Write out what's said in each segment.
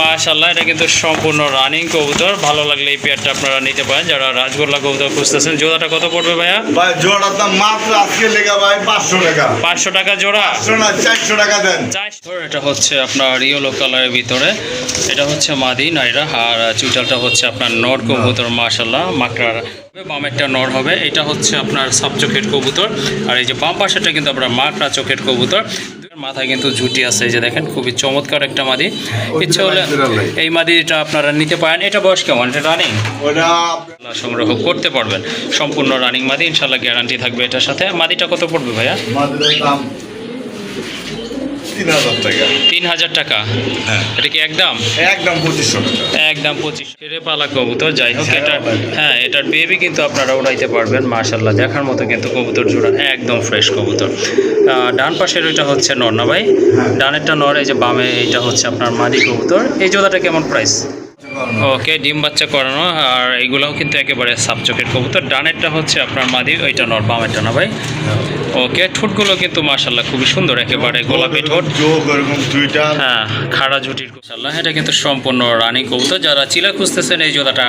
মাশাল্লাহ এটা কিন্তু সম্পূর্ণ রানিং কবুতর। ভালো লাগলে এই পেয়ারটা আপনারা নিতে পারেন। যারা রাজগোল্লা কবুতর খুঁজতেছেন জোড়াটা কত পড়বে ভাইয়া? ভাই জোড়ার দাম মাত্র আজকে লেগে ভাই পাঁচশো টাকা। পাঁচশো টাকা জোড়া? না চারশো টাকা দেন। এটা হচ্ছে আপনার ইয়েলো কালারের ভিতরে। এটা হচ্ছে মাদি নাইরা আর চুটালটা হচ্ছে আপনার নর কবুতর মাশাল্লাহ মাকড়ার বাম একটা নর হবে। এটা হচ্ছে আপনার সাব চোখের কবুতর। আর এই যে বাম পাশেটা কিন্তু আপনার মাকড়া চোখের কবুতর। মাথায় কিন্তু ঝুটি আছে এই যে দেখেন খুবই চমৎকার একটা মাদি। ইচ্ছে হলে এই মাদিটা আপনারা নিতে পারেন। এটা বয়স কেমন? এটা রানিং সংগ্রহ করতে পারবেন। সম্পূর্ণ রানিং মাদি ইনশাল্লাহ গ্যারান্টি থাকবে এটার সাথে। মাদিটা কত পড়বে ভাইয়া? তিন হাজার টাকা। তিন হাজার টাকা? হ্যাঁ। এটা কি একদম? একদম পঁচিশশো টাকা। একদম পঁচিশ পালা কবুতর যাই হোক হ্যাঁ, এটার হ্যাঁ এটার বেবি কিন্তু আপনারা উড়াইতে পারবেন মার্শাল্লাহ দেখার মতো কিন্তু কবুতর জোড়া একদম ফ্রেশ কবুতর। ডান পাশের ওইটা হচ্ছে নর না ভাই? হ্যাঁ। ডানেরটা নর এই যে বামে এইটা হচ্ছে আপনার মাদি কবুতর। এই জোড়াটা কেমন প্রাইস ওকে ডিম বাচ্চা করানো আর এইগুলোও কিন্তু একেবারে সাপ চোখের কবুতর। ডানেরটা হচ্ছে আপনার মাদি ওইটা নর বামেরটা না ভাই? ওকে ঠোঁটগুলো কিন্তু মাশাল্লাহ খুবই সুন্দর একেবারে গোলাপি ঠোঁট। দুইটা। হ্যাঁ খাড়া ঝুটির মাশাল্লাহ এটা কিন্তু সম্পূর্ণ রানিং কবুতর। যারা চিলা খুঁজতেছেন এই জোড়াটা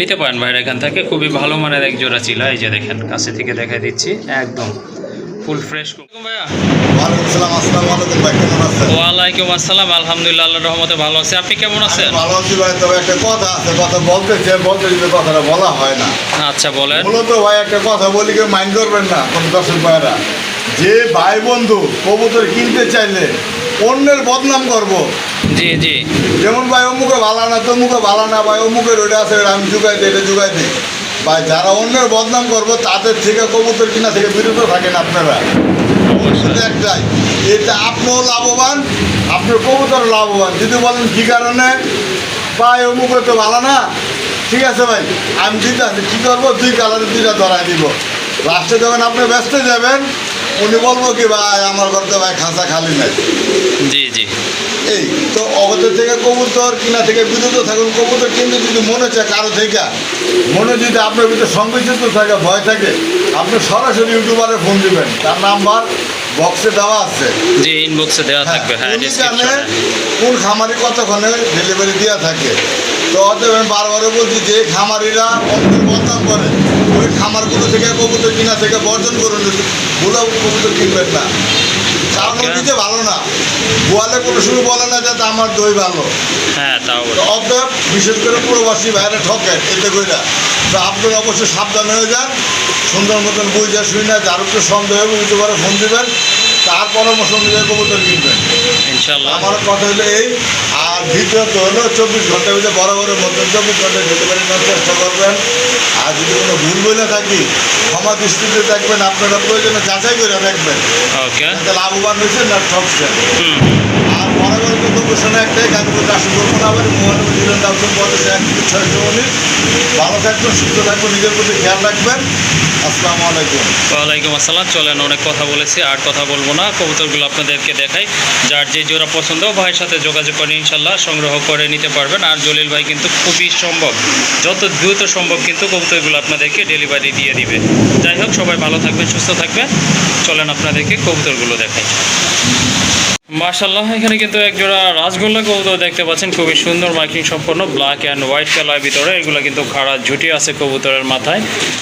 নিতে পারেন ভাইয়ের এখান থেকে। খুবই ভালো মানের এক জোড়া চিলা। এই যে দেখেন কাছে থেকে দেখা দিচ্ছি। একদম ফুল ফ্রেশ ভাইয়া। ওয়ালাইকুম সালাম আসসালামু আলহামদুলিল্লাহ আল্লাহ রহমতে ভালো আছে। আপনি কেমন আছেন? ভালো আছি ভাই তবে একটা কথা আছে কথা বলতে চাই বলতে যদি কথাটা বলা হয় না। আচ্ছা বলেন। মূলত ভাই একটা কথা বলি কেউ মাইন্ড করবেন না কোনো দর্শক ভাইরা যে ভাই বন্ধু কবুতর কিনতে চাইলে অন্যের বদনাম করব। জি জি। যেমন ভাই অমুকে ভালো না তমুকে ভালো না ভাই অমুকের ওটা আছে আমি জুগাই দিই এটা জুগাই দিই। ভাই যারা অন্যের বদনাম করব তাদের থেকে কবুতর কিনা থেকে বিরত থাকেন আপনারা। একটাই এটা আপনিও লাভবান আপনার কবুতর লাভবান। যদি বলেন কী কারণে? ভাই অমুক তো ভালো না। ঠিক আছে ভাই আমি দিতে কী করব? দুই কালারের দুইটা ধরাই দিব। লাস্টে যখন আপনি ব্যস্ত যাবেন উনি বলব কি ভাই আমার ঘরতে ভাই খাঁচা খালি নাই। জি জি। এই তো অগতের থেকে কবুতর কিনা থেকে বিরত থাকুন কবুতর কিন্তু যদি মনে চায় কারও থেকে মনে যদি আপনার ভিতরে সংকুচিত থাকে ভয় থাকে আপনি সরাসরি ইউটিউবারে ফোন দিবেন। তার নাম্বার বক্সে দেওয়া আছে। জি ইনবক্সে দেওয়া থাকবে হ্যাঁ উনি জানে কোন খামারি কতক্ষণে ডেলিভারি দেওয়া থাকে। তো অতএব আমি বারবারও বলছি যে খামারিরা বদনাম করে ওই খামারগুলো থেকে কবুতর কিনা থেকে বর্জন করুন। ভুলেও কবুতর কিনবেন না। Okay. দিতে ভালো না। গোয়ালে কোনো সময় বলে না যাতে আমার দই ভালো। হ্যাঁ তাও অতএব বিশেষ করে প্রবাসী বাইরে ঠকে এতে কইরা। তো আপনারা অবশ্যই সাবধান হয়ে যান। সুন্দর মতন বুঝে শুই না যার উপরে সন্দেহ হবে ইউটিউবারে ফোন দেবেন। তার পরামর্শ অনুযায়ী কবুতর কিনবেন। আমার কথা হলো এই। দ্বিতীয়ত হলো চব্বিশ ঘণ্টার ভিতরে বড় বড় মতন চব্বিশ ঘন্টায় ডেলিভারি নেওয়ার চেষ্টা করবেন। আর যদি কোনো ভুল বলে থাকি ক্ষমা দৃষ্টিতে দেখবেন আপনারা প্রয়োজনে যাচাই করে দেখবেন। লাভবান হয়েছে না ঠকছেন। আর বরাবর কিন্তু ঘোষণা একটাই গাজীপুর চাষি করব না আবার মোহানবী জিরন দাউসন পঞ্চাশ এক ছয়শো উনিশ ভালো থাকবেন সুস্থ থাকবেন নিজের প্রতি খেয়াল রাখবেন। আসসালামু আলাইকুম। ওয়ালাইকুম আসসালাম। চলেন অনেক কথা বলেছি আর কথা বলব না। কবুতরগুলো আপনাদেরকে দেখাই। যার যে জোড়া পছন্দ ভাইয়ের সাথে যোগাযোগ করে ইনশাল্লাহ সংগ্রহ করে নিতে পারবেন। আর জলিল ভাই কিন্তু খুবই সম্ভব। যত দ্রুত সম্ভব কিন্তু কবুতরগুলো আপনাদেরকে ডেলিভারি দিয়ে দিবে। যাই হোক সবাই ভালো থাকবেন সুস্থ থাকবেন। চলেন আপনাদেরকে কবুতরগুলো দেখাই। মার্শাল্লাহ এখানে কিন্তু এক জোড়া রাসগোল্লা কবুতর দেখতে পাচ্ছেন। খুবই সুন্দর মার্কিং সম্পন্ন ব্ল্যাক অ্যান্ড হোয়াইট কালার ভিতরে। এগুলো কিন্তু খাড়া ঝুটি আছে কবুতরের মাথায়।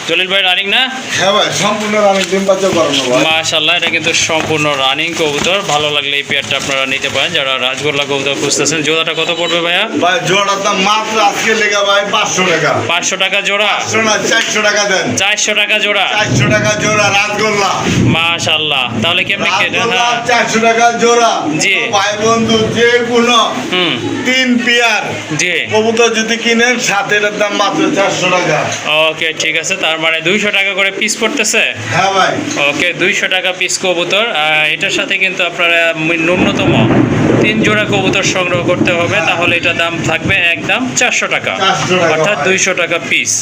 জলিল ভাই রানিং না? হ্যাঁ ভাই সম্পূর্ণ আমি ডিম বাচ্চা করানো ভাই। মাশাল্লাহ এটা কিন্তু সম্পূর্ণ রানিং কবুতর। ভালো লাগলে এই পেয়ারটা আপনারা নিতে পারেন। যারা রাজগোল্লা কবুতর খুঁজতেছেন জোড়াটা কত পড়বে ভাইয়া? ভাই জোড়ার দাম মাত্র আজকে লেগে ভাই পাঁচশো টাকা। পাঁচশো টাকা জোড়া? পাঁচশো না চারশো টাকা দেন। চারশো টাকা জোড়া? চারশো টাকা জোড়া রাসগোল্লা। মাশাল্লাহ তাহলে কেমনি কেটে? রাসগোল্লা হ্যাঁ। চারশো টাকা জোড়া। জি। ভাই বন্ধু যে কোনো তিন পেয়ার। জি। কবুতর যদি কিনেন সাত এটার দাম মাত্র চারশো টাকা। ওকে ঠিক আছে। তার মানে দুইশো টাকা করে পিস পড়তেছে? হ্যাঁ ভাই। ওকে দুইশো টাকা পিস কবুতর। এটার সাথে কিন্তু আপনারা ন্যূনতম তিন জোড়া কবুতর সংগ্রহ করতে হবে। তাহলে এটা দাম থাকবে একদম চারশো টাকা। অর্থাৎ। দুইশো টাকা পিস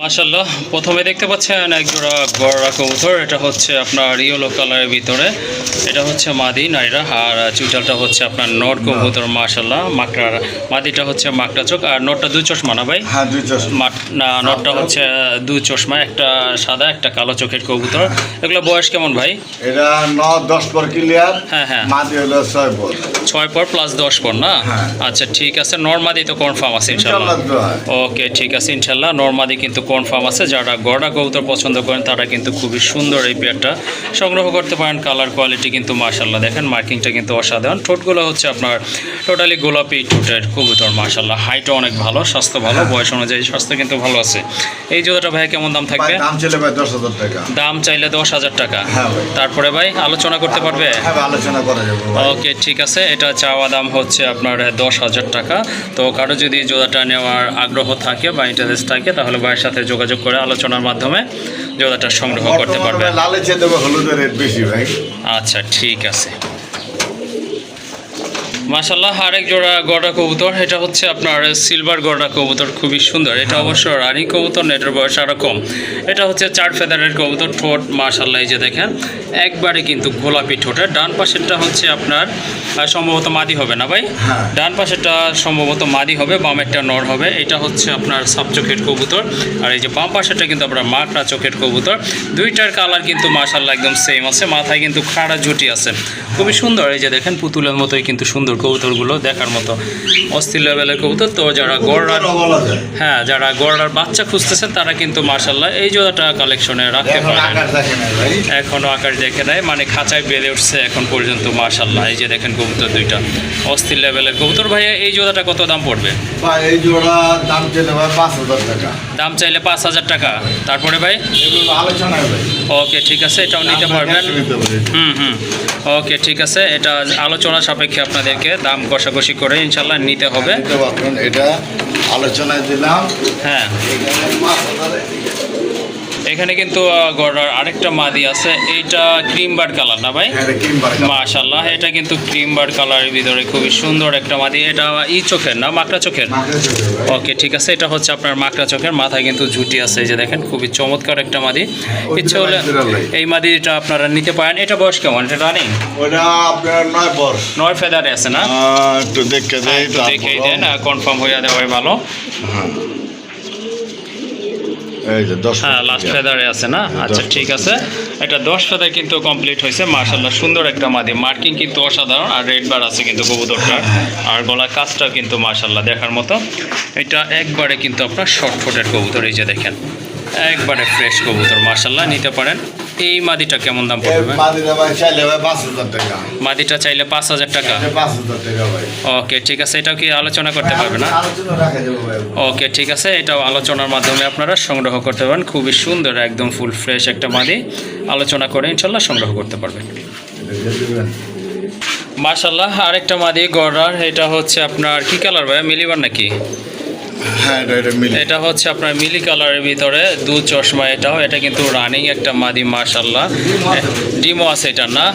মাশাল্লাহ প্রথমে দেখতে পাচ্ছেন এক জোড়া গড়া কবুতর এটা হচ্ছে আপনার ইয়েলো কালারের ভিতরে। এটা হচ্ছে মাদি নাইরা আর চুটালটা হচ্ছে আপনার নট কবুতর মাশাল্লাহ মাকড়ার মাদিটা হচ্ছে মাকড়া চোখ আর নটটা দুই চশমা না ভাই? হ্যাঁ দুই চশমা। নটটা হচ্ছে দুই চশমা একটা সাদা একটা কালো চোখের কবুতর। এগুলো বয়স কেমন ভাই? এটা ন দশ পর ক্লিয়ার হ্যাঁ, হ্যাঁ। মাদি হলো ছয় পর। ছয় পর প্লাস দশ পর না? হ্যাঁ। আচ্ছা ঠিক আছে নর্মাদি তো কনফার্ম আছে ইনশাল্লাহ। ওকে ঠিক আছে ইনশাল্লাহ নর্মাদি কিন্তু কনফার্ম আছে। যারা গড়া কবুতর পছন্দ করেন তারা কিন্তু খুবই সুন্দর এই পেয়ারটা সংগ্রহ করতে পারেন। কালার কোয়ালিটি কিন্তু মাশাল্লাহ দেখেন মার্কিংটা কিন্তু অসাধারণ। ঠোঁটগুলো হচ্ছে আপনার টোটালি গোলাপি ঠোঁটের কবুতর মাশাল্লাহ হাইটও অনেক ভালো স্বাস্থ্য ভালো বয়স অনুযায়ী স্বাস্থ্য কিন্তু ভালো আছে। এই জোড়াটা ভাই কেমন দাম থাকবে? দাম ছিল ভাই দশ হাজার টাকা। দাম চাইলে দশ হাজার টাকা। হ্যাঁ তারপরে ভাই আলোচনা করতে পারবে? হ্যাঁ আলোচনা করা যাবে ওকে ঠিক আছে। এটা চাওয়া দাম হচ্ছে আপনার দশ হাজার টাকা। তো কারও যদি জোড়াটা নেওয়ার আগ্রহ থাকে বা ইন্টারেস্ট থাকে তাহলে ভাইয়ের সাথে যোগাযোগ করে আলোচনার মাধ্যমে জোড়াটা সংগ্রহ করতে পারবে। লালে চেয়ে দেবে হলুদের রেট বেশি ভাই। আচ্ছা ঠিক আছে। মাসাল্লাহ আরেক জোড়া গড়া কবুতর। এটা হচ্ছে আপনার সিলভার গড়া কবুতর খুবই সুন্দর। এটা অবশ্য রানী কবুতর না এটার বয়স আরও কম। এটা হচ্ছে চার ফেদারের কবুতর ঠোঁট মাসাল্লাহ এই যে দেখেন। একবারে কিন্তু গোলাপি ঠোঁটের। ডান পাশেরটা হচ্ছে আপনার সম্ভবত মাদি হবে না ভাই? হ্যাঁ। ডান পাশেরটা সম্ভবত মাদি হবে বামেরটা নর হবে। এটা হচ্ছে আপনার সাব চোখের কবুতর। আর এই যে বাম পাশেরটা কিন্তু আপনার মাকড়া চোখের কবুতর। দুইটার কালার কিন্তু মাসাল্লাহ একদম সেম আছে। মাথায় কিন্তু খাড়া জুটি আছে। খুবই সুন্দর এই যে দেখেন পুতুলের মতোই কিন্তু সুন্দর কবুতরগুলো দেখার মতো। অস্থির লেভেলের কবুতর তো যারা গড়ার হ্যাঁ যারা গড়ার বাচ্চা খুঁজতেছেন তারা কিন্তু মাসাল্লাহ এই জোড়াটা কালেকশনে রাখতে পারেন। আকার দেখে নাই ভাই। এখনও আকার দেখে নেয় মানে খাঁচায় বেড়ে উঠছে এখন পর্যন্ত মাশাল্লাহ এই যে দেখেন কবুতর দুইটা। অস্থির লেভেলের কবুতর। ভাইয়া এই জোড়াটা কত দাম পড়বে? এই জোড়া দাম ভাই পাঁচ হাজার টাকা। দাম চাইলে পাঁচ হাজার টাকা। তারপরে ভাই? ওকে ঠিক আছে। এটাও নিতে পারবেন। হুম হুম। ওকে ঠিক আছে। এটা আলোচনা সাপেক্ষে আপনাদেরকে দাম কষাকষি করে ইনশাল্লাহ নিতে হবে। এটা আলোচনায় দিলাম। হ্যাঁ। এখানে কিন্তু গড়ার আরেকটা মাদি আছে। এইটা ক্রিম বার্ড কালার না ভাই? এটা কিনবার মাশাল্লাহ এটা কিন্তু ক্রিম বার্ড কালারের ভিতরে খুবই সুন্দর একটা মাদি। এটা ই চোখের না মাকড়া চোখের? ওকে ঠিক আছে এটা হচ্ছে আপনার মাকড়া চোখের। মাথায় কিন্তু ঝুটি আছে এই যে দেখেন খুবই চমৎকার একটা মাদি। ইচ্ছে হলে এই মাদিটা আপনারা নিতে পারেন। এটা বয়স কেমন? এটা রানিং নয় ফেদারে আছে না? একটু দেখে হ্যাঁ, দেন কনফার্ম হয়ে দেওয়াই ভালো। হ্যাঁ। এই যে দশ হ্যাঁ লাস্ট ফেদারে আছে না? আচ্ছা ঠিক আছে। এটা দশ ফেদার কিন্তু কমপ্লিট হয়েছে। মার্শাল্লাহ সুন্দর একটা মাদি। মার্কিং কিন্তু অসাধারণ আর রেড বার আছে কিন্তু কবুতরটা আর গলার কাজটা কিন্তু মার্শাল্লাহ দেখার মতো। এটা একবারে কিন্তু আপনার শর্ট ফুটের কবুতর এই যে দেখেন। একবারে ফ্রেশ কবুতর মার্শাল্লাহ নিতে পারেন। এই মাদিটা কেমন দাম পড়বে? মাদিটা চাইলে পাঁচ হাজার টাকা। ওকে ঠিক আছে এটাও কি আলোচনা করতে পারবে না? ওকে ঠিক আছে এটাও আলোচনার মাধ্যমে আপনারা সংগ্রহ করতে পারেন। খুবই সুন্দর একদম ফুল ফ্রেশ একটা মাদি। আলোচনা করে ইনশাল্লাহ সংগ্রহ করতে পারবেন। মার্শাল্লাহ আরেকটা মাদি গড়ার এটা হচ্ছে আপনার কি কালার ভাই? মিলিবার নাকি? হ্যাঁ এটা এটা মিলে এটা হচ্ছে আপনার মিলি কালারের ভিতরে দু চশমা এটাও এটা কিন্তু রানিং একটা মাদি মার্শাল্লাহ ডিমো আছে এটা না?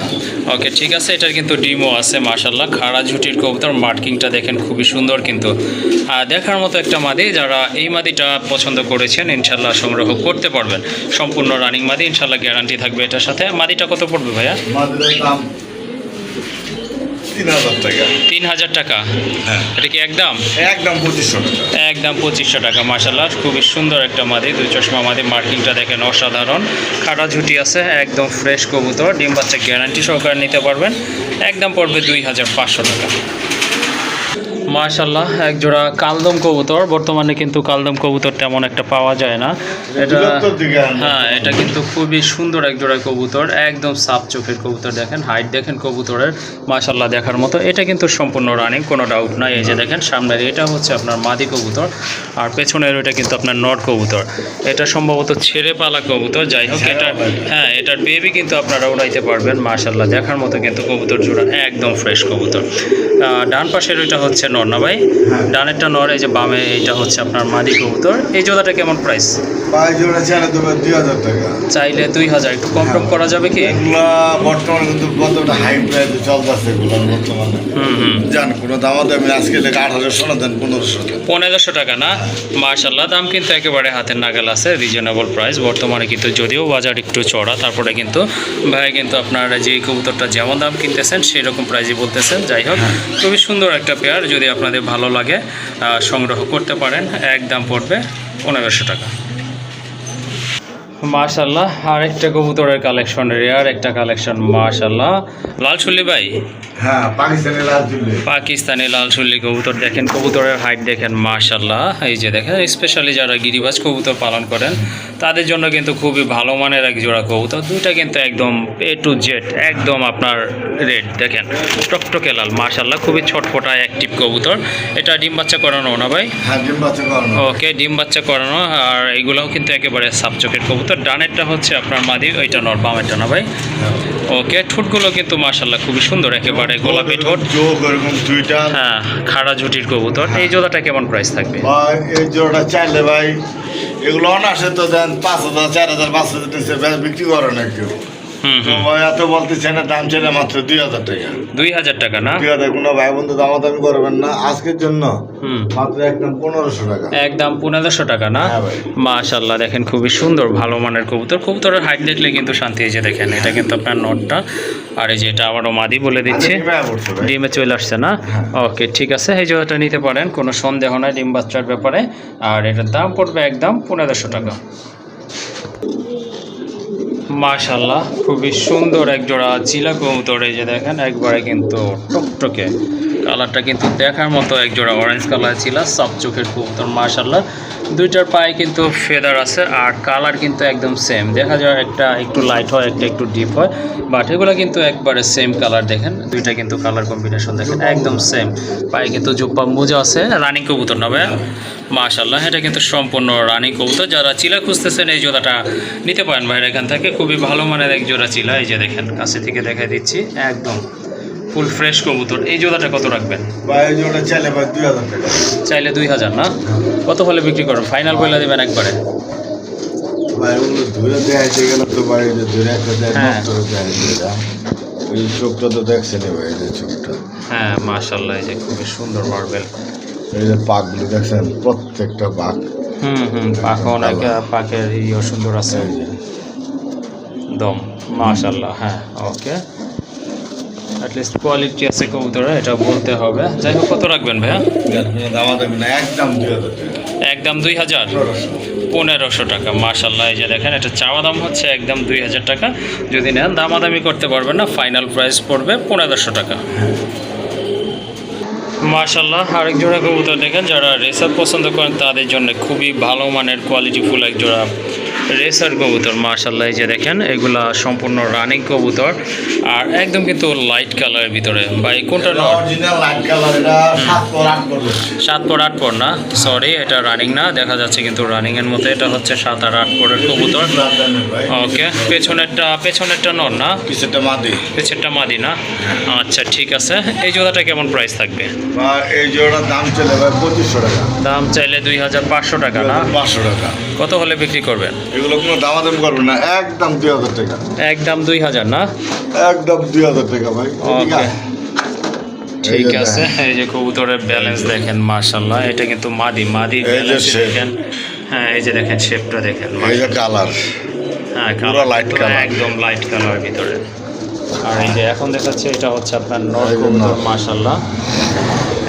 ওকে ঠিক আছে এটার কিন্তু ডিমো আছে মার্শাল্লাহ খাড়া ঝুটির কবুতর মার্কিংটা দেখেন খুবই সুন্দর কিন্তু। আর দেখার মতো একটা মাদি যারা এই মাদিটা পছন্দ করেছেন ইনশাল্লাহ সংগ্রহ করতে পারবেন। সম্পূর্ণ রানিং মাদি ইনশাল্লাহ গ্যারান্টি থাকবে এটার সাথে। মাদিটা কত পড়বে ভাইয়া? তিন হাজার টাকা। তিন হাজার টাকা? হ্যাঁ। এটা কি একদম? একদম পঁচিশশো টাকা। একদম পঁচিশশো টাকা মাসাল্লাহ খুবই সুন্দর একটা মাদি দুই চশমা মাদি মার্কিংটা দেখেন অসাধারণ। খাটা ঝুটি আছে একদম ফ্রেশ কবুতর ডিম বাচ্চা গ্যারান্টি সহকারে নিতে পারবেন। একদম পড়বে দুই হাজার পাঁচশো টাকা। মাশাল্লাহ এক জোড়া কালদম কবুতর। বর্তমানে কিন্তু কালদম কবুতর তেমন একটা পাওয়া যায় না। এটা। হ্যাঁ এটা কিন্তু খুবই সুন্দর এক জোড়া কবুতর। একদম সাফ চোখের কবুতর দেখেন হাইট দেখেন কবুতরের। মাশাল্লাহ দেখার মতো। এটা কিন্তু সম্পূর্ণ রানিং কোনো ডাউট নাই। এই যে দেখেন সামনের এটা হচ্ছে আপনার মাদি কবুতর। আর পেছনের ওইটা কিন্তু আপনার নট কবুতর। এটা সম্ভবত ছেড়ে পালা কবুতর। যাই হোক এটা হ্যাঁ এটার বেবি কিন্তু আপনারা উড়াইতে পারবেন। মাশাল্লাহ দেখার মতো কিন্তু কবুতর জোড়া একদম ফ্রেশ কবুতর। ডান পাশের ওইটা হচ্ছে নর না ভাই? হ্যাঁ। ডানেরটা নর এই যে বামে এটা হচ্ছে আপনার মাদি কবুতর। এই জোড়াটা কেমন প্রাইস হাজার চাইলে দুই হাজার একটু কম টম করা যাবে কি? বর্তমানে কিন্তু কতটা হাই প্রাইসে চলতেছে বর্তমানে। হুম হুম। জান কোনো দামা দামি আজকে লেগে আঠারোশো না দেন পনেরোশো টাকা। পনেরোশো টাকা না? মার্শাল্লাহ দাম কিন্তু একেবারে হাতের নাগাল আছে রিজনেবল প্রাইস বর্তমানে কিন্তু যদিও বাজার একটু চড়া তারপরে কিন্তু ভাই কিন্তু আপনার যে কবুতরটা যেমন দাম কিনতেছেন সেই রকম প্রাইসই বলতেছেন। যাই হোক খুবই সুন্দর একটা পেয়ার যদি আপনাদের ভালো লাগে সংগ্রহ করতে পারেন। এক দাম পড়বে পনেরোশো টাকা। মাশাল্লাহ আরেকটা কবুতরের কালেকশন রেয়ার একটা কালেকশন মাশাল্লাহ লাল চুল্লি ভাই হ্যাঁ পাকিস্তানি লাল চুল্লি। কবুতর দেখেন কবুতরের হাইট দেখেন মাশাল্লাহ এই যে দেখেন স্পেশালি যারা গিরিবাজ কবুতর পালন করেন তাদের জন্য কিন্তু খুবই ভালো মানের এক জোড়া কবুতর। দুইটা কিন্তু একদম এ টু জেড একদম আপনার রেড দেখেন। টকটকে লাল মাশাল্লাহ খুবই ছটফটা অ্যাক্টিভ কবুতর। এটা ডিম বাচ্চা করানো না ভাই? হ্যাঁ ডিম বাচ্চা করানো। ওকে ডিম বাচ্চা করানো আর এগুলোও কিন্তু একেবারে সাবচকের কবুতর। ডানেরটা হচ্ছে আপনার মাদি ওইটা নর বামেরটা না ভাই? ওকে ঠোঁটগুলো কিন্তু মাশাল্লাহ খুবই সুন্দর একেবারে গোলাপি ঠোঁট। দুইটা। হ্যাঁ খাড়া ঝুটির কবুতর। এই জোড়াটা কেমন প্রাইস থাকবে? এই জোড়াটা চাইলে ভাই এগুলো অনাসে তো দেন পাঁচ হাজার চার হাজার পাঁচ হাজার বিক্রি করে না কেউ তো হুম। ভাই এত বলতেছে না দাম মাত্র দুই হাজার টাকা। দুই হাজার টাকা না? দুই হাজার কোনো ভাই বন্ধু দামাদামি করবেন না। আজকের জন্য হুম। মাত্র একদম পনেরোশো টাকা। একদম পনেরোশো টাকা না? হ্যাঁ। মাশাল্লাহ দেখেন খুবই সুন্দর ভালো মানের কবুতর। কবুতরের হাইট দেখলে কিন্তু শান্তি যে দেখেন এটা কিন্তু আপনার নটটা। আর এই যে এটা আবারও মাদি বলে দিচ্ছি। আচ্ছা, ভাই? ডিমে চলে আসছে না? ওকে ঠিক আছে এই জোড়াটা নিতে পারেন কোনো সন্দেহ নাই ডিম বাচ্চার ব্যাপারে। আর এটার দাম পড়বে একদম পনেরোশো টাকা। মাশাল্লাহ খুবই সুন্দর এক জোড়া চিলা কবুতর এই যে দেখেন একবারে কিন্তু টকটকে। কালারটা কিন্তু দেখার মতো এক জোড়া অরেঞ্জ কালার ছিল, সব চোখের কবুতর মাশাল্লাহ দুইটার পায়ে কিন্তু ফেদার আছে আর কালার কিন্তু একদম সেম দেখা যায় একটা একটু লাইট হয়, একটা একটু ডিপ হয় বাট এগুলো কিন্তু একবারে সেম কালার দেখেন। দুইটা কিন্তু কালার কম্বিনেশন দেখেন, একদম সেম পায়ে কিন্তু জুব্বা মোজা আছে রানিং কবুতর না ভাইয়া? মাশাল্লাহ এটা কিন্তু সম্পূর্ণ রানিং কবুতর। যারা চিলা খুঁজতেছেন, এই জোড়াটা নিতে পারেন ভাইয়ের এখান থেকে। খুবই ভালো মানের এক জোড়া চিলা, এই যে দেখেন, কাছে থেকে দেখা দিচ্ছি, একদম ফুল ফ্রেশ কবুতর। এই জোড়াটা কত রাখবেন? ভাই এই জোড়া চাইলে ভাই দুই হাজার না? কত হলে বিক্রি করবেন? ফাইনাল বলে দেবেন একবারে। হ্যাঁ। চোখটা তো দেখছেন ভাই চোখটা। হ্যাঁ মাশাল্লাহ এই যে খুবই সুন্দর মার্বেল এই যে পাকগুলো দেখছেন প্রত্যেকটা পাক। হুম হুম পাখ অনেক পাখের ইয়ে সুন্দর আছে। দম মাশাল্লাহ হ্যাঁ ওকে। অ্যাটলিস্ট কোয়ালিটি আছে কবুতরে এটা বলতে হবে। যাই হোক কত রাখবেন ভাইয়া? একদম একদম দুই হাজার? পনেরোশো টাকা মার্শাল্লাহ এই যে দেখেন এটা চাওয়া দাম হচ্ছে একদম দুই হাজার টাকা। যদি নেন দামাদামি করতে পারবেন না ফাইনাল প্রাইস পড়বে পনেরোশো টাকা। মার্শাল্লাহ আরেক জোড়া কবুতর দেখেন যারা রেসার পছন্দ করেন তাদের জন্য খুবই ভালো মানের কোয়ালিটিফুল এক জোড়া। রেসার কবুতর মার্শাল্লাহ এই যে দেখেন এগুলা সম্পূর্ণ রানিং কবুতর। আর একদম কিন্তু লাইট কালারের ভিতরে। এই কোনটা নর? অরিজিনাল লাইট কালার এটা সাত পর আট পর না? সরি এটা রানিং না। দেখা যাচ্ছে কিন্তু রানিং এর মতো। এটা হচ্ছে সাত আর আট পরের কবুতর। ওকে পেছনেরটা পেছনেরটা নর না? কিছুটা মাদি। পেছনেরটা মাদি না? আচ্ছা ঠিক আছে। এই জোড়াটা কেমন প্রাইস থাকবে? এই জোড়ার দাম চলে ভাই পঁচিশশো টাকা। দাম চাইলে দুই হাজার পাঁচশো টাকা না? পাঁচশো টাকা। কত হলে বিক্রি করবেন? এগুলো কোনো দামাদামি করবে না একদম দুই হাজার টাকা। একদম দুই হাজার না? একদম দুই হাজার টাকা ভাই ঠিক আছে। এই যে কবুতরের ব্যালেন্স দেখেন মার্শাল্লাহ এটা কিন্তু মাদি মাদি shape। দেখেন। হ্যাঁ এই যে দেখেন শেপটা দেখেন এই যে কালার হ্যাঁ কালার পুরো color। একদম লাইট কালার ভিতরে। আর এই যে এখন দেখাচ্ছে এটা হচ্ছে আপনার নর এই কবুতর নর।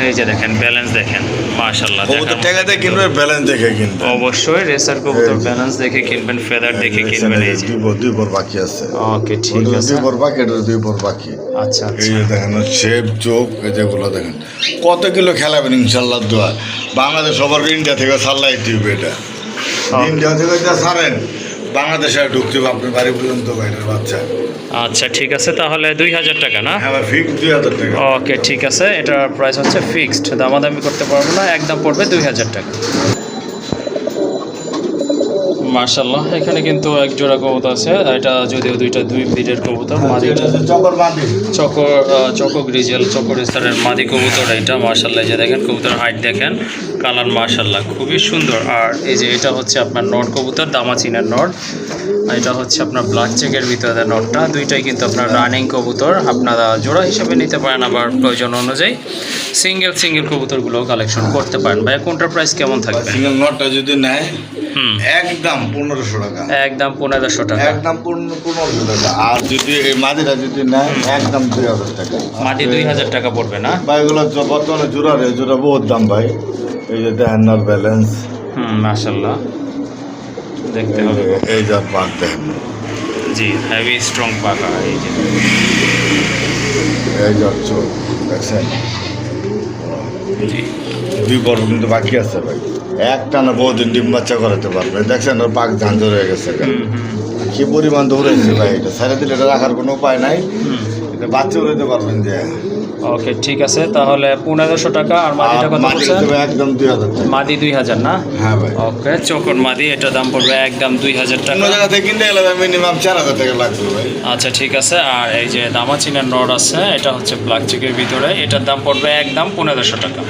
এই যে দেখেন ব্যালেন্স দেখেন মাশাল্লাহ কবুতর টাকাতে কিনবে ব্যালেন্স দেখে কিনবে। অবশ্যই রেসার কবুতর ব্যালেন্স দেখে কিনবেন ফেদার দেখে কিনবেন এই যে। দুই পর বাকি আছে। ওকে ঠিক আছে। দুই পর বাকি এটার দুই পর বাকি। আচ্ছা এই আচ্ছা যে দেখেন শেপ চোখ এই যেগুলো দেখেন। কত কিলো খেলাবেন ইনশাল্লাহ দোয়া। বাংলাদেশ সবার ইন্ডিয়া থেকে সাল্লাই টিউব এটা। ইন্ডিয়া থেকে যা ছাড়েন বাংলাদেশে ঢুকতে হবে আপনার বাড়ি পর্যন্ত বাচ্চা। আচ্ছা ঠিক আছে তাহলে দুই হাজার টাকা না? হ্যাঁ ফিক্স দুই হাজার টাকা। ওকে ঠিক আছে এটার প্রাইস হচ্ছে ফিক্সড দামাদামি করতে পারব না একদম পড়বে দুই হাজার টাকা। মার্শাল্লাহ এখানে কিন্তু এক জোড়া কবুতর আছে এটা যদিও দুইটা দুই ব্রিডের কবুতর মাদি চকর চকর চকো গ্রিজেল চকর স্তরের মাদি কবুতর এটা মার্শাল্লাহ যে দেখেন কবুতর হাইট দেখেন। কালার মার্শাল্লাহ খুবই সুন্দর। আর এই যে এটা হচ্ছে আপনার নট কবুতর দামাচিনের নট এটা হচ্ছে আপনার ব্ল্যাক চেকের ভিতরে নটটা দুইটাই কিন্তু আপনার রানিং কবুতর। আপনারা জোড়া হিসেবে নিতে পারেন আবার প্রয়োজন অনুযায়ী সিঙ্গেল সিঙ্গেল কবুতরগুলো কালেকশন করতে পারেন। ভাই কোনটার প্রাইস কেমন থাকবে? সিঙ্গেল নটটা যদি নেয় একদম পনেরোশো টাকা। একদম পনেরোশো টাকা। একদম পনেরো- পনেরোশো টাকা। আর যদি এই মাদিটা যদি নেয় একদম দুই হাজার টাকা। মাটি দুই হাজার টাকা পড়বে না? ভাই এগুলো বর্তমানে জোড়া রে জোড়া বহুত দাম ভাই। এই যে দেখেন নট ব্যালেন্স হুম মার্শাল্লাহ দেখতে হবে। এই যার পাক দেখেন। জি হেভি স্ট্রং পাকা এই যে। এই যার চোখ দেখছেন? জি। দুই পর্ব কিন্তু বাকি আছে ভাই। একটা না বহুদিন ডিম বাচ্চা করাতে পারবে। দেখছেন ওর পাক ঝাঞ্ঝর হয়ে গেছে কি পরিমাণ দৌড়াইছে ভাই এটা? ছেড়ে দিলে এটা রাখার কোনো উপায় নাই। বাচ্চা উড়াইতে পারবেন যে। ওকে ঠিক আছে তাহলে পনেরোশো টাকা আর মাদিটা কত একদম দুই হাজার মাদি দুই হাজার না? হ্যাঁ ভাই। ওকে চোখর মাদি এটা দাম পড়বে একদম দুই হাজার টাকা। জায়গা থেকে কিনতে গেলে মিনিমাম চার হাজার টাকা লাগবে ভাই। আচ্ছা ঠিক আছে আর এই যে দামাচিনের নড আছে এটা হচ্ছে ব্ল্যাক চিকের ভিতরে এটার দাম পড়বে একদম পনেরোশো টাকা।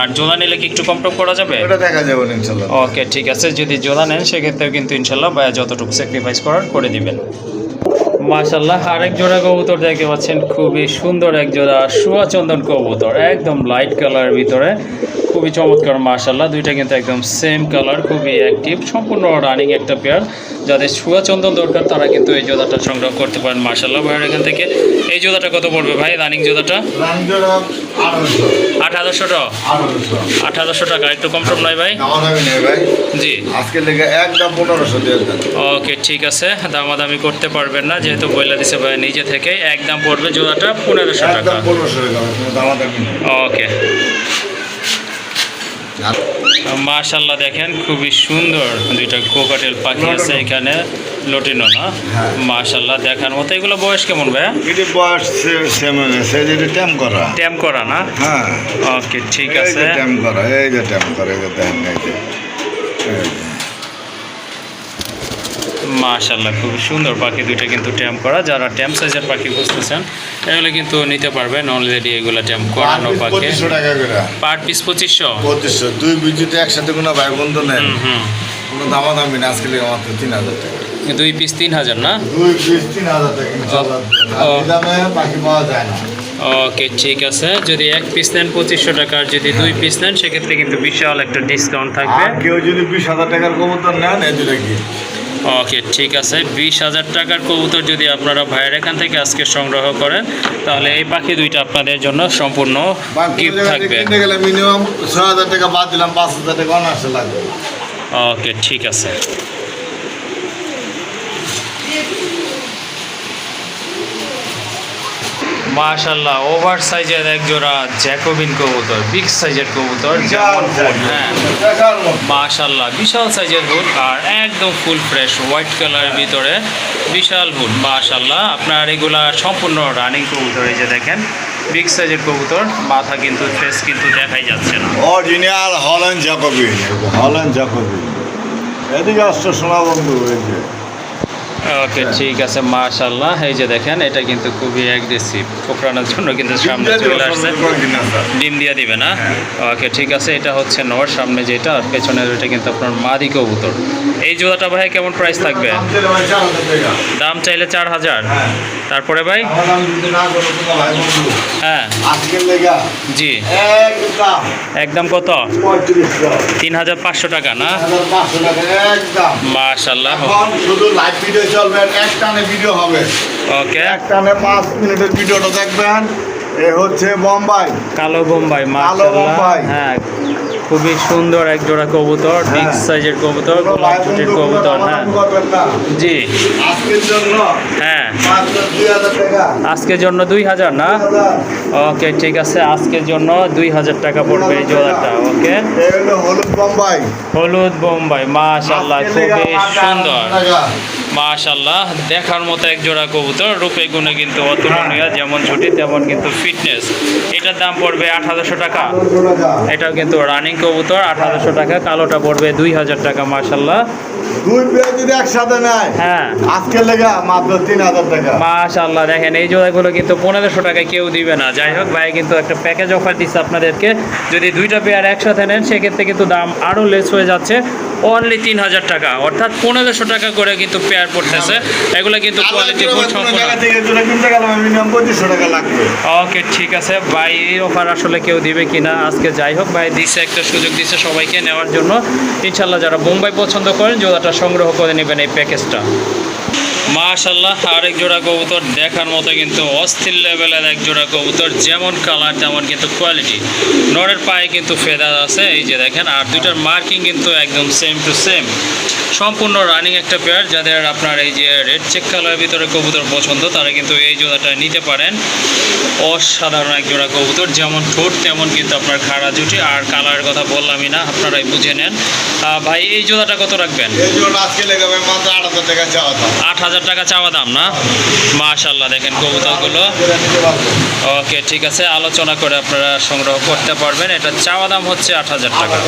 আর জোড়া নিলে কি একটু কম টম করা যাবে? ওটা দেখা যাবে ইনশাল্লাহ। ওকে ঠিক আছে যদি জোড়া নেন সেক্ষেত্রেও কিন্তু ইনশাল্লাহ ভাইয়া যতটুকু স্যাক্রিফাইস করার করে দিবেন। মাশাল্লাহ আরেক জোড়া কবুতর দেখতে পাচ্ছেন, খুবই সুন্দর এক জোড়া সুয়াচন্দন কবুতর, একদম লাইট কালারের ভিতরে। খুবই চমৎকার মাশাল্লাহ দুইটা কিন্তু একদম সেম কালার খুবই অ্যাক্টিভ সম্পূর্ণ রানিং একটা পেয়ার যাদের সুয়াচন্দন দরকার তারা কিন্তু এই জোড়াটা সংগ্রহ করতে পারেন মাশাল্লাহ ভাইয়ের এখান থেকে এই জোড়াটা কত পড়বে ভাই রানিং আঠারোশো। আট হাজারশো টাকা? আট হাজারশো টাকা একটু কম টম নয় ভাই? ভাই। জি। আজকে লেগে একদম পনেরোশো ওকে ঠিক আছে। দামাদামি করতে পারবেন না যেহেতু বইলা দিছে ভাই নিজে থেকে একদম পড়বে জোড়াটা পনেরোশো টাকা। ওকে। মাশাল্লাহ দেখেন খুবই সুন্দর দুইটা কোকাটেল পাখি আছে এখানে লটিনো না? হ্যাঁ। মাশাল্লাহ দেখার মতো এগুলো বয়স কেমন ভাইয়া? এটি বয়স সেম সে যেটি ট্যাম করা। ট্যাম করা না? হ্যাঁ। ওকে ঠিক আছে। ট্যাম করা এই যে ট্যাম করা এই যে দেখেন এই যে। মাশাল্লাহ খুব সুন্দর পাখি দুইটা কিন্তু ট্যাম্প করা। যারা ট্যাম সাইজের পাখি খুঁজতেছেন এগুলো কিন্তু নিতে পারবেন। অলরেডি এগুলো ট্যাম করানো পাখি। পার পিস পঁচিশশো? পঁচিশশো। দুই বিজুতে একসাথে কোনো ভাই বন্ধু নেন কোনো দামাদামি না আজকে মাত্র তিন হাজার টাকা। দুই পিস তিন হাজার না? দুই পিস তিন হাজার টাকা। ইনশাল্লাহ আর ও। এই দামে বাকি পাওয়া যায় না। ওকে ঠিক আছে। যদি এক পিস নেন পঁচিশশো টাকা আর যদি দুই পিস নেন সেক্ষেত্রে কিন্তু বিশাল একটা ডিসকাউন্ট থাকবে। কেউ যদি বিশ হাজার টাকার কবুতর নেন এই দুটো কি ওকে ঠিক আছে। বিশ হাজার টাকার কবুতর যদি আপনারা ভাইয়ের এখান থেকে আজকে সংগ্রহ করেন তাহলে এই পাখি দুইটা আপনাদের জন্য সম্পূর্ণ গিফট থাকবে। মিনিমাম ছয় হাজার টাকা বাদ দিলাম পাঁচ হাজার টাকা অনার্সে লাগবে। ওকে ঠিক আছে। মাশাল্লাহ ওভার সাইজের এক জোড়া জ্যাকোবিন কবুতর বিগ সাইজের কবুতর যেমন ফুল হ্যাঁ। মাশাল্লাহ বিশাল সাইজের হুড আর একদম ফুল ফ্রেশ হোয়াইট কালারের ভিতরে বিশাল হুড মাশাল্লাহ আপনার এগুলা সম্পূর্ণ রানিং কবুতর এই যে দেখেন বিগ সাইজের কবুতর মাথা কিন্তু ফেস কিন্তু দেখাই যাচ্ছে না। Original Holland Jacobin Holland Jacobin এদিকে আসছো সোনা বন্ধু এই যে। ওকে ঠিক আছে মাশাল্লাহ এই যে দেখেন এটা কিন্তু খুবই অ্যাগ্রেসিভ কোকড়ানোর জন্য কিন্তু সামনে চলে আসছে। ডিম দিয়ে দিবে না? ওকে ঠিক আছে এটা হচ্ছে নর সামনে যেটা আর পেছনের ওইটা কিন্তু আপনার মাদি কবুতর। এই জোড়াটা ভাই কেমন প্রাইস থাকবে? দাম চাইলে চার হাজার তারপরে ভাই? হ্যাঁ। জি। একদম কত? তিন হাজার পাঁচশো টাকা না? মাশাল্লাহ শুধু লাইভ ভিডিও চলবে এক টানে ভিডিও হবে। ওকে। এক টানে পাঁচ মিনিটের ভিডিওটা দেখবেন এ হচ্ছে বোম্বাই। কালো বোম্বাই কালো বোম্বাই। হ্যাঁ। খুবই সুন্দর এক জোড়া কবুতর বিগ হ্যাঁ। সাইজের কবুতর গোলাপ চুটির কবুতর হ্যাঁ। না। জি। আজকের জন্য হ্যাঁ। আজকের জন্য দুই হাজার না? ওকে ঠিক আছে আজকের জন্য দুই হাজার টাকা পড়বে এই জোড়াটা ওকে? হলুদ বোম্বাই। হলুদ বোম্বাই মাশাল্লাহ খুবই সুন্দর। 800 টাকা। মাশাল্লাহ দেখার মতো এক জোড়া কবুতর, রূপে গুণে কিন্তু অতুলনীয়, যেমন ছুটি, তেমন কিন্তু ফিটনেস এটার দাম পড়বে আট টাকা। 800 এটাও কিন্তু রানিং কবুতর, আট টাকা, কালোটা পড়বে দুই হাজার টাকা মার্শাল্লাহ দুই পেয়ার যদি একসাথে নেয় হ্যাঁ। আজকে লেগে মাত্র তিন হাজার টাকা। মাশাল্লাহ দেখেন এই জোড়াগুলো কিন্তু পনেরোশো টাকায় কেউ দিবে না। যাই হোক ভাই কিন্তু একটা প্যাকেজ অফার দিচ্ছে আপনাদেরকে। যদি দুইটা পেয়ার একসাথে নেন সেক্ষেত্রে কিন্তু দাম আরও লেস হয়ে যাচ্ছে। অনলি তিন হাজার টাকা। অর্থাৎ পনেরোশো টাকা করে কিন্তু পেয়ার পড়তেছে। এগুলো কিন্তু কোয়ালিটি ফুল ওকে ঠিক আছে। ভাই এই অফার আসলে কেউ দিবে কিনা আজকে যাই হোক ভাই দিচ্ছে একটা সুযোগ দিচ্ছে সবাইকে নেওয়ার জন্য। ইনশাল্লাহ যারা বোম্বাই পছন্দ করেন জোড়াটা সংগ্রহ করে নেবেন এই প্যাকেজটা মাশাল্লাহ আরেক জোড়া কবুতর দেখার মতো কিন্তু অস্থির লেভেলের এক জোড়া কবুতর, যেমন কালার তেমন কিন্তু কোয়ালিটি নরের পায়ে কিন্তু ফেদার আছে, এই যে দেখেন, আর দুইটার মার্কিং কিন্তু একদম সেম টু সেম সম্পূর্ণ রানিং একটা পেয়ার যাদের আপনার এই যে রেড চেক কালারের ভিতরে কবুতর পছন্দ তারা কিন্তু এই জোড়াটা নিতে পারেন। অসাধারণ এক জোড়া কবুতর যেমন ঠোঁট তেমন কিন্তু আপনার খাড়া জুটি। আর কালারের কথা বললামই না আপনারাই বুঝে নেন। ভাই এই জোড়াটা কত রাখবেন? এই জোড়া আজকে লেগে মাত্র আট হাজার টাকা চাওয়া দাম। আট হাজার টাকা চাওয়া দাম না? মাশাল্লাহ দেখেন কবুতরগুলো। ওকে ঠিক আছে আলোচনা করে আপনারা সংগ্রহ করতে পারবেন। এটা চাওয়া দাম হচ্ছে আট হাজার টাকা।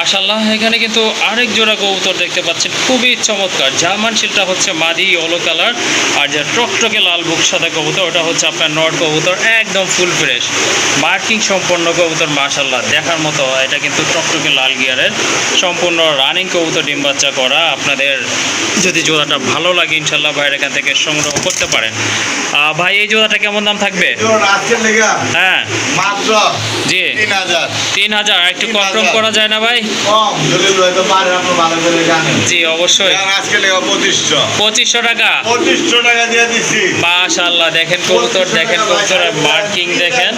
মাশাল্লাহ এখানে কিন্তু আরেক জোড়া কবুতর দেখতে পাচ্ছেন খুবই চমৎকার। জার্মান শিলটা হচ্ছে মাদি ইয়েলো কালার আর যে টকটকে লাল বুক সাদা কবুতর ওটা হচ্ছে আপনার নট কবুতর একদম ফুল ফ্রেশ মার্কিং সম্পন্ন কবুতর মাশাল্লাহ দেখার মতো এটা কিন্তু টকটকে লাল গিয়ারের। সম্পূর্ণ রানিং কবুতর ডিম বাচ্চা করা। আপনাদের যদি জোড়াটা ভালো লাগে ইনশাল্লাহ ভাইয়ের এখান থেকে সংগ্রহ করতে পারেন। আহ, ভাই এই জোড়াটা কেমন দাম থাকবে? হ্যাঁ। মাত্র জি। তিন হাজার। তিন হাজার একটু কম টম করা যায় না ভাই? কম দলিল হয়তো পারে আপনি ভালো করে জানেন। জি অবশ্যই। আজকে পঁচিশশো। পঁচিশশো টাকা? পঁচিশশো টাকা দিয়ে দিচ্ছি মাশাল্লাহ দেখেন কবুতর দেখেন কবুতরের মার্কিং দেখেন।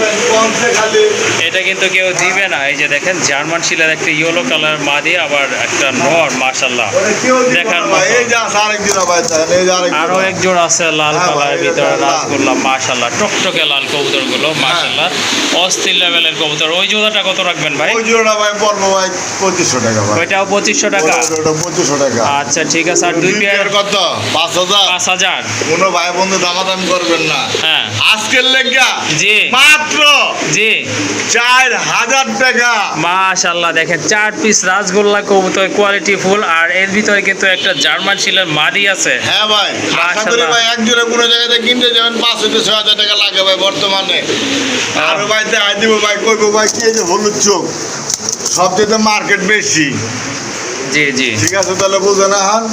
খালি। এটা কিন্তু কেউ দিবে না। এই যে দেখেন জার্মান শিলার একটা ইয়েলো কালার মাদি আবার একটা নর মাশাল্লাহ দেখার আরও জোড়া। এক জোড়া আছে লাল হ্যাঁ ভাই, কালারের ভিতরে লাল। রাসগোল্লা মাশাল্লাহ টকটকে লাল কবুতরগুলো হ্যাঁ। মাশাল্লাহ অস্থির লেভেলের কবুতর। ওই জোড়াটা কত রাখবেন ভাই? ওই জোড়া ভাই পড়ব ভাই পঁচিশশো টাকা ওইটাও পঁচিশশো টাকা? পঁচিশশো টাকা। আচ্ছা ঠিক আছে। আর দুই পেয়ার কত? পাঁচ হাজার? পাঁচ হাজার। কোনো ভাই বন্ধু দামাদামি করবেন না। হ্যাঁ। আজকের লেগা জি। মাত্র জি। চার হাজার টাকা। মাশাল্লাহ দেখেন চার পিস রাসগোল্লা কবুতর কোয়ালিটি ফুল আর এর ভিতরে কিন্তু একটা জার্মান শিলের মাদি আছে। হ্যাঁ ভাই আশা করি ভাই এক জোড়া কোনো জায়গাতে কিনতে যাবেন পাঁচ হতে ছয় হাজার টাকা লাগে ভাই বর্তমানে। আরও ভাই দেখাই দিব ভাই কইবো ভাই কি এই যে হলুদ চোখ? সবচেয়ে মার্কেট বেশি। জি জি। ঠিক আছে তাহলে বুঝে না হান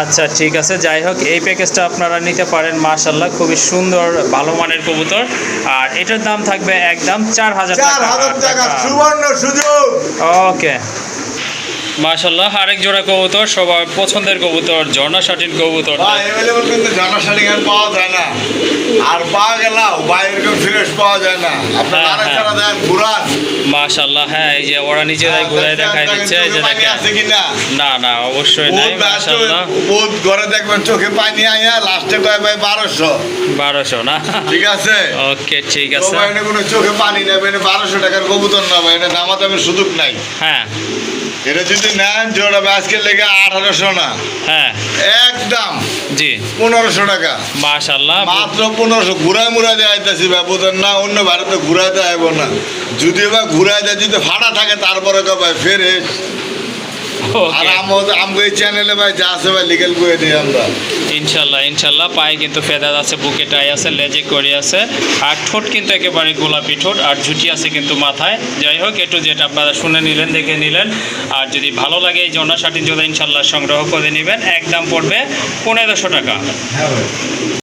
আচ্ছা ঠিক আছে। যাই হোক এই প্যাকেজটা আপনারা নিতে পারেন মাশাল্লাহ খুবই সুন্দর ভালো মানের কবুতর। আর এটার দাম থাকবে একদম চার হাজার টাকা সুবর্ণ সুযোগ। ওকে। মাশাল্লাহ আরেক জোড়া কবুতর সবার পছন্দের কবুতর ঝর্ণা শাটিন কবুতর। অ্যাভেলেবল কিন্তু শাড়ি গান পাওয়া যায় না। আর পাওয়া গেলাও এরকম ফ্রেশ পাওয়া যায় না। আপনার হ্যাঁ, আরেক হ্যাঁ। দেন ঘুরান। মাশাল্লাহ হ্যাঁ এই যে ওরা নিজেরাই ঘুরে দেখাই দিচ্ছে এই যে আছে না না অবশ্যই নাই মাশাল্লাহ বহুত ঘরে দেখবেন চোখে পানি আইয়া লাস্টে কয় ভাই বারোশো। বারোশো না? ঠিক আছে? ওকে ঠিক আছে। কোনো চোখে পানি নেবে এটা বারোশো টাকার কবুতর না ভাই এটা দামাদামের সুযোগ নাই। হ্যাঁ। এটা যদি নেন জোড়া আজকে লেগে আঠারোশো না। হ্যাঁ। একদম। জি। পনেরোশো টাকা। মাশাল্লাহ মাত্র পনেরোশো। ঘুরায় মুড়ায় দেওয়া আইতেছি ভাই বুঝেন না অন্য ভারতে ঘুরায় আইব না। যদি বা ঘুরায় দেয় যদি ভাড়া থাকে তারপরে তো ভাই ফেরে আর এই চ্যানেলে ভাই যা আছে ভাই লিগেল করে দিই আমরা। ইনশাল্লাহ ইনশাল্লাহ। পায়ে কিন্তু ফেদার আছে বুকে টাই আছে লেজে করি আছে। আর ঠোঁট কিন্তু একেবারে গোলাপি ঠোঁট আর ঝুটি আছে কিন্তু মাথায়। যাই হোক একটু যেটা আপনারা শুনে নিলেন দেখে নিলেন। আর যদি ভালো লাগে এই জন্না শাটিন জোড়া ইনশাল্লাহ সংগ্রহ করে নেবেন। একদম পড়বে পনেরোশো টাকা। হ্যাঁ